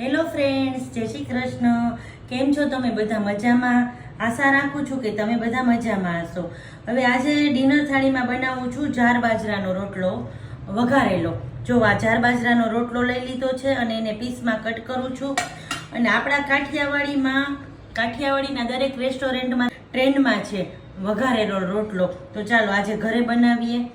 Hello friends જય શ્રી કૃષ્ણ. કેમ છો તમે બધા મજામાં? આશા રાખું છું કે તમે બધા મજામાં હશો. હવે આજે ડિનર થાળીમાં બનાવું છું જાર બાજરાનો રોટલો વઘારેલો. જો આ જાર બાજરાનો રોટલો લઈ લીધો છે અને એને પીસમાં કટ કરું છું. અને આપણા કાઠિયાવાડીમાં, કાઠિયાવાડીના દરેક રેસ્ટોરન્ટમાં ટ્રેન્ડમાં છે વઘારેલો રોટલો. તો ચાલો આજે ઘરે બનાવીએ.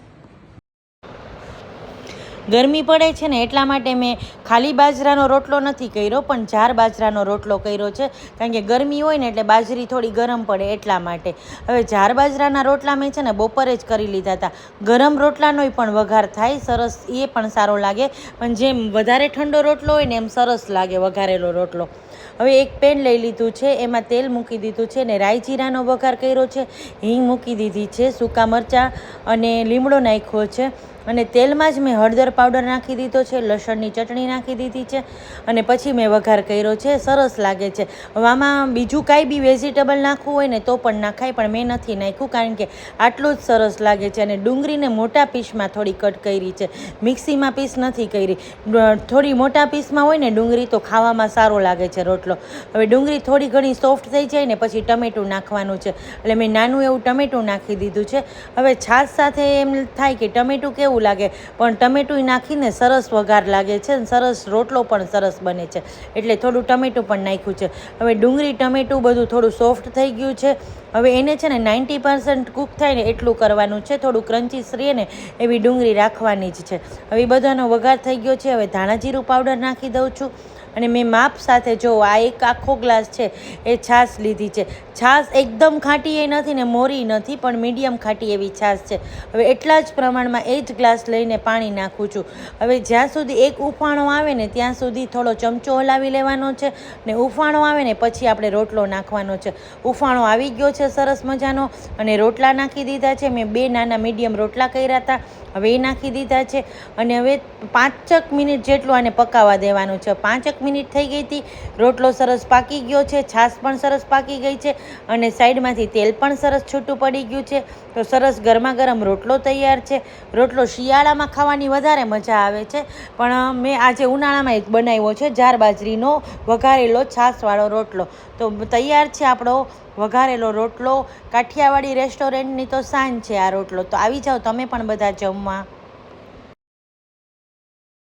ગરમી પડે છે ને એટલા માટે મેં ખાલી બાજરાનો રોટલો નથી કર્યો, પણ જાર બાજરાનો રોટલો કર્યો છે. કારણ કે ગરમી હોય ને એટલે બાજરી થોડી ગરમ પડે એટલા માટે. હવે જાર બાજરાના રોટલા મેં છે ને બપોરે જ કરી લીધા હતા. ગરમ રોટલાનોય પણ વઘાર થાય, સરસ એ પણ સારો લાગે. પણ જેમ વધારે ઠંડો રોટલો હોય ને એમ સરસ લાગે વઘારેલો રોટલો. હવે એક પેન લઈ લીધું છે, એમાં તેલ મૂકી દીધું છે ને રાઈ જીરાનો વઘાર કર્યો છે. હિંગ મૂકી દીધી છે, સૂકા મરચાં અને લીમડો નાખ્યો છે. અને તેલમાં જ મેં હળદર પાવડર નાખી દીધો છે, લસણની ચટણી નાખી દીધી છે અને પછી મેં વઘાર કર્યો છે, સરસ લાગે છે. આમાં બીજું કાંઈ બી વેજીટેબલ નાખવું હોય ને તો પણ નાખાય, પણ મેં નથી નાખ્યું કારણ કે આટલું જ સરસ લાગે છે અને ડુંગળીને મોટા પીસમાં થોડી કટ કરી છે. મિક્સીમાં પીસ નથી કરી. થોડી મોટા પીસમાં હોય ને ડુંગળી તો ખાવામાં સારો લાગે છે રોટલો. હવે ડુંગળી થોડી ઘણી સોફ્ટ થઈ જાય ને પછી ટમેટું નાખવાનું છે. એટલે મેં નાનું એવું ટમેટું નાખી દીધું છે. હવે છાશ સાથે એમ થાય કે ટમેટું કેવું લાગે. પણ ટમેટું નાખીને સરસ વઘાર લાગે છે અને સરસ રોટલો પણ સરસ બને છે. એટલે થોડું ટમેટું પણ નાખ્યું છે. હવે ડુંગળી, ટમેટું બધું થોડું સોફ્ટ થઈ ગયું છે. હવે એને છે ને નાઇન્ટી પર્સન્ટ કૂક થાય ને એટલું કરવાનું છે. થોડું ક્રન્ચી રહે ને એવી ડુંગળી રાખવાની જ છે. હવે બધાનો વઘાર થઈ ગયો છે. હવે ધાણા જીરું પાવડર નાખી દઉં છું. અને મેં માપ સાથે જો આ એક આખો ગ્લાસ છે, એ છાશ લીધી છે. છાશ એકદમ ખાટી એ નથી ને મોરી નથી, પણ મીડિયમ ખાટી એવી છાશ છે. હવે એટલા જ પ્રમાણમાં એ જ ગ્લાસ લઈને પાણી નાખું છું. હવે જ્યાં સુધી એક ઉફાણો આવે ને ત્યાં સુધી થોડો ચમચો હલાવી લેવાનો છે ને ઉફાણો આવે ને પછી આપણે રોટલો નાખવાનો છે. ઉફાણો આવી ગયો છે સરસ મજાનો અને રોટલા નાખી દીધા છે. મેં બે નાના મીડિયમ રોટલા કર્યા હતા હવે એ નાખી દીધા છે. અને હવે પાંચક મિનિટ જેટલું આને પકાવવા દેવાનું છે. પાંચક મિનિટ થઈ ગઈ હતી. રોટલો સરસ પાકી ગયો છે, છાશ પણ સરસ પાકી ગઈ છે અને સાઈડમાંથી તેલ પણ સરસ છૂટું પડી ગયું છે. તો સરસ ગરમા ગરમ રોટલો તૈયાર છે. રોટલો શિયાળામાં ખાવાની વધારે મજા આવે છે. પણ મેં આજે ઉનાળામાં એક બનાવ્યો છે જાર બાજરીનો વઘારેલો છાશવાળો રોટલો. તો તૈયાર છે આપણો વઘારેલો રોટલો. કાઠિયાવાડી રેસ્ટોરન્ટની તો શાન છે આ રોટલો. તો આવી જાઓ, તમે પણ બધા જમવા.